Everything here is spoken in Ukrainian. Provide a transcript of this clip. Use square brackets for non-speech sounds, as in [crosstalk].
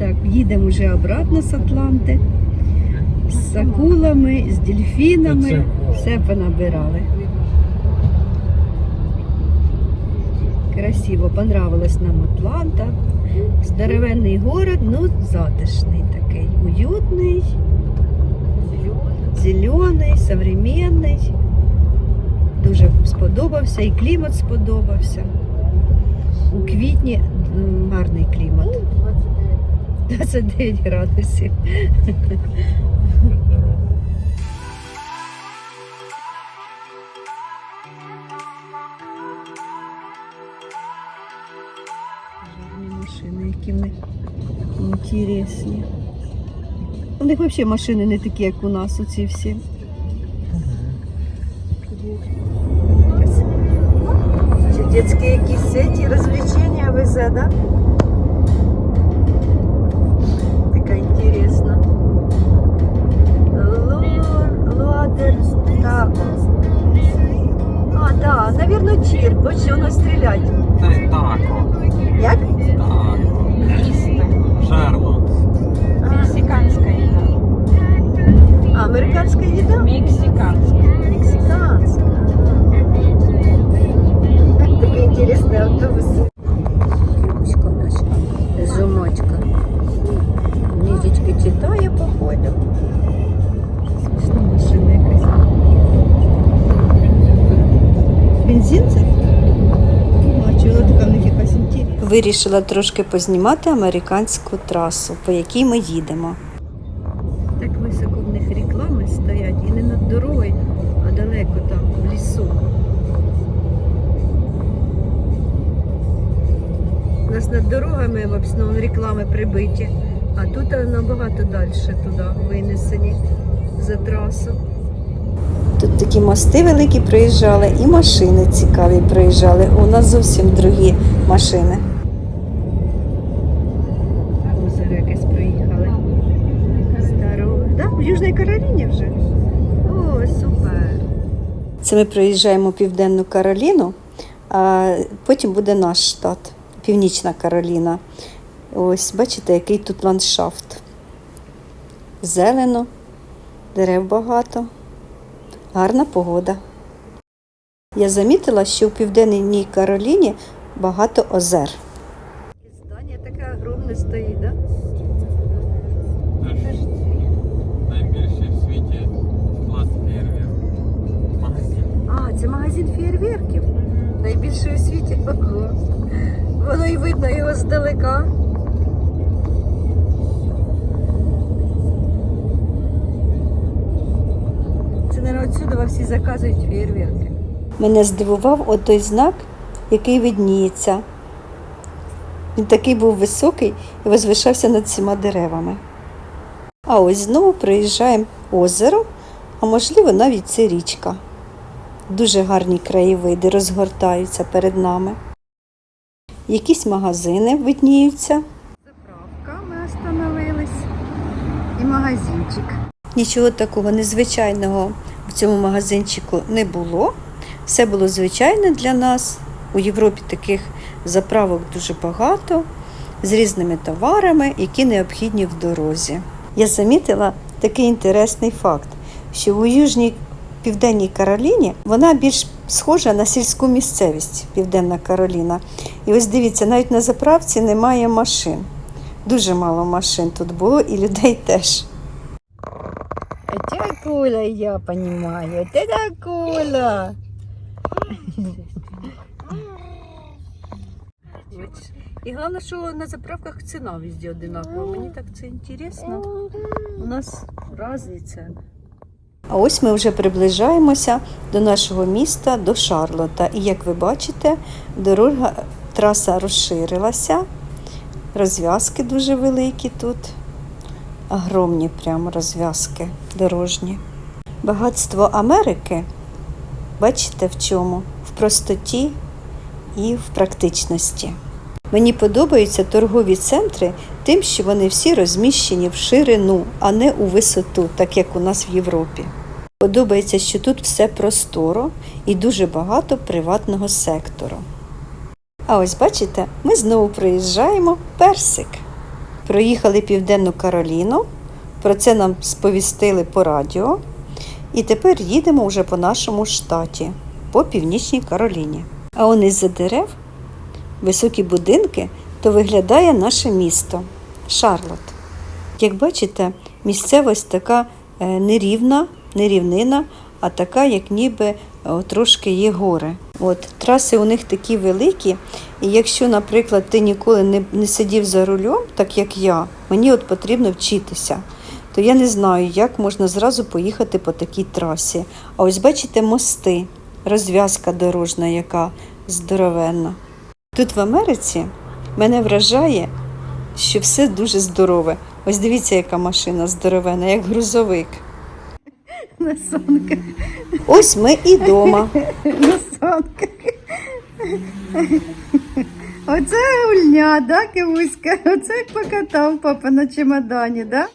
Так, їдемо вже обратно з Атланти. З акулами, з дельфінами. Все понабирали. Красиво, понравилось нам Атланта. Здоровенний город, ну затишний такий, уютний, зелений, современний. Дуже сподобався, і клімат сподобався. У квітні гарний клімат. 29 градусів. Машини, які них інтересні. У них взагалі машини не такі, як у нас, оці всі. Якісь ці розвлечення везе, да? Така інтересна. Лор, ладер, так. А, да, наверное, тір, бачиш, воно стрілять. Це тако. Як? Тако. Шерлок. Мексиканская еда. А, американська їда? Мексиканская. Мексиканська. Такий інтересний автобус. Дівчинка Вирішила трошки познімати американську трасу, по якій ми їдемо. Так високо в них реклами стоять і не над дорогою, а далеко там, в лісу. У нас над дорогами в основному реклами прибиті, а тут набагато далі туди винесені за трасу. Тут такі мости великі проїжджали і машини цікаві проїжджали. У нас зовсім другі машини. Южній Кароліні вже. О, супер. Це ми проїжджаємо Південну Кароліну, а потім буде наш штат, Північна Кароліна. Ось бачите, який тут ландшафт. Зелено, дерев багато, гарна погода. Я замітила, що в Південній Кароліні багато озер. Здання таке огромне стоїть, так? Найбільший здалека. Це, мабуть, отсюди всі заказують фєєрверки. Мене здивував отой знак, який видніється. Він такий був високий і возвишався над всіма деревами. А ось знову приїжджаємо озеро, а можливо навіть це річка. Дуже гарні краєвиди розгортаються перед нами. Якісь магазини видніються. Заправка, ми остановились. І магазинчик. Нічого такого незвичайного в цьому магазинчику не було. Все було звичайне для нас. У Європі таких заправок дуже багато з різними товарами, які необхідні в дорозі. Я замітила такий інтересний факт, що у Южній Південній Кароліні вона більш схожа на сільську місцевість Південна Кароліна. І ось дивіться, навіть на заправці немає машин. Дуже мало машин тут було і людей теж. Это акула, я понимаю. Вот это акула. І головне, що на заправках ціна везде одинакова. Мені так це інтересно. У нас різні ціни. А ось ми вже приближаємося до нашого міста, до Шарлота. І як ви бачите, дорога, траса розширилася, розв'язки дуже великі тут. Огромні прямо розв'язки дорожні. Багатство Америки, бачите в чому? В простоті і в практичності. Мені подобаються торгові центри тим, що вони всі розміщені в ширину, а не у висоту, так як у нас в Європі. Подобається, що тут все просторо і дуже багато приватного сектору. А ось бачите, ми знову проїжджаємо персик. Проїхали Південну Кароліну. Про це нам сповістили по радіо. І тепер їдемо вже по нашому штаті, по Північній Кароліні. А он із-за дерев, високі будинки, то виглядає наше місто Шарлот. Як бачите, місцевість така е, нерівна, нерівнина, а така, як ніби о, трошки є гори. От, траси у них такі великі, і якщо, наприклад, ти ніколи не, не сидів за рулем, так як я, мені от потрібно вчитися, то я не знаю, як можна зразу поїхати по такій трасі. А ось бачите мости, розв'язка дорожна, яка здоровенна. Тут в Америці мене вражає, що все дуже здорове. Ось дивіться, яка машина здоровена, як грузовик. Ось ми і дома. [laughs] На санках. Оце гульня, да, Кивуська? Оце як покатав папа на чемодані, да?